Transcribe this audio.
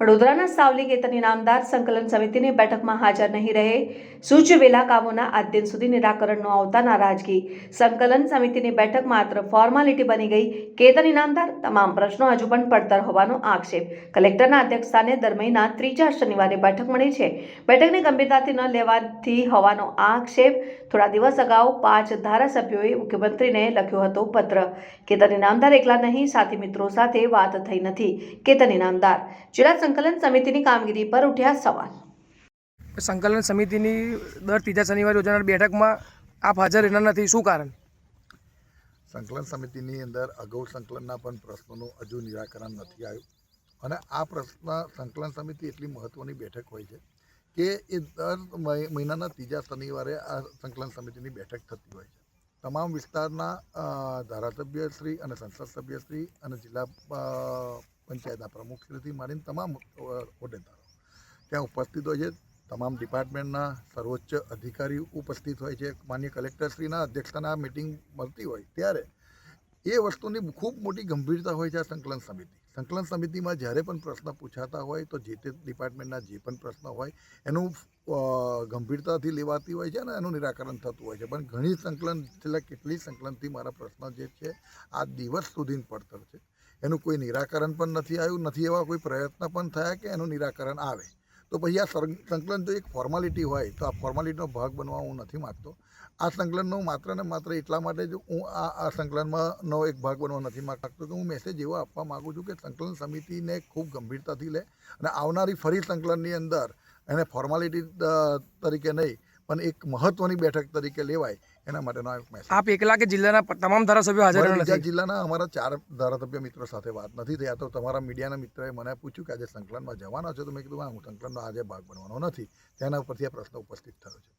વડોદરાના સાવલી કેતન ઇનામદાર સંકલન સમિતિની બેઠકમાં હાજર નહીં રહે. સૂચવેલા કામોના આજ સુધી નિરાકરણ ન આવતા નારાજગી. સંકલન સમિતિની બેઠક માત્ર ફોર્માલિટી બની ગઈ. કેતન ઇનામદાર તમામ પ્રશ્નો હજુ પણ પડતર હોવાનો આક્ષેપ. કલેક્ટરના અધ્યક્ષસ્થાને દર મહિના ત્રીજા શનિવારે બેઠક મળી છે. બેઠકને ગંભીરતાથી ન લેવાથી હોવાનો આક્ષેપ. થોડા દિવસ અગાઉ પાંચ ધારાસભ્યોએ મુખ્યમંત્રીને લખ્યો હતો પત્ર. કેતન ઇનામદાર એકલા નહીં, સાથી મિત્રો સાથે વાત થઈ નથી. કેતન ઇનામદાર જિલ્લા સંકલન સમિતિની કામગીરી પર ઉઠ્યા સવાલ. સંકલન સમિતિની દર ત્રીજા શનિવારે યોજાનાર બેઠકમાં આપ હાજર રહેનાર નથી. શું કારણ? સંકલન સમિતિની અંદર અગાઉ સંકલનના પણ પ્રશ્નોનું હજુ નિરાકરણ નથી આવ્યું. અને આ પ્રશ્ન સંકલન સમિતિ એટલી મહત્ત્વની બેઠક હોય છે કે એ દર મહિ- મહિનાના ત્રીજા શનિવારે આ સંકલન સમિતિની બેઠક થતી હોય છે. તમામ વિસ્તારના ધારાસભ્યશ્રી અને સંસદ સભ્યશ્રી અને જિલ્લા પંચાયતના પ્રમુખથી માંડીને તમામ હોદ્દેદારો. ત્યાં ઉપસ્થિત હોય છે તમામ ડિપાર્ટમેન્ટના સર્વોચ્ચ અધિકારી ઉપસ્થિત હોય છે, માન્ય કલેક્ટરશ્રીના અધ્યક્ષતાના મિટિંગ મળતી હોય ત્યારે એ વસ્તુની ખૂબ મોટી ગંભીરતા હોય છે આ સંકલન સમિતિ. સંકલન સમિતિમાં જ્યારે પણ પ્રશ્ન પૂછાતા હોય તો જે તે ડિપાર્ટમેન્ટના જે પણ પ્રશ્ન હોય એનું ગંભીરતાથી લેવાતી હોય છે અને એનું નિરાકરણ થતું હોય છે. પણ ઘણી સંકલન, છેલ્લા કેટલી સંકલનથી મારા પ્રશ્ન જે છે આ દિવસ સુધી પડતર છે. એનું કોઈ નિરાકરણ પણ નથી આવ્યું, નથી એવા કોઈ પ્રયત્ન પણ થયા કે એનું નિરાકરણ આવે. તો પછી આ સંકલન જો એક ફોર્માલિટી હોય, તો આ ફોર્માલિટીનો ભાગ બનવા હું નથી માગતો. આ સંકલનનો માત્ર ને માત્ર એટલા માટે જ હું આ આ સંકલનમાંનો એક ભાગ બનવા નથી માગતો કે હું મેસેજ એવો આપવા માગું છું કે સંકલન સમિતિને ખૂબ ગંભીરતાથી લે અને આવનારી ફરી સંકલનની અંદર એને ફોર્માલિટી તરીકે નહીં, પણ એક મહત્ત્વની બેઠક તરીકે લેવાય એના માટેનો આ મેસેજ આપ એકલા કે જિલ્લાના તમામ ધારાસભ્યો હાજર નથી જિલ્લાના અમારા ચાર ધારાસભ્ય મિત્રો સાથે વાત નથી થઈ. આ તો તમારા મીડિયાના મિત્રએ મને પૂછ્યું કે આજે સંકલનમાં જવાના છો? તો મેં કીધું હા હું સંકલનનો આજે ભાગ બનવાનો નથી. તેના ઉપરથી આ પ્રશ્ન ઉપસ્થિત થયો છે.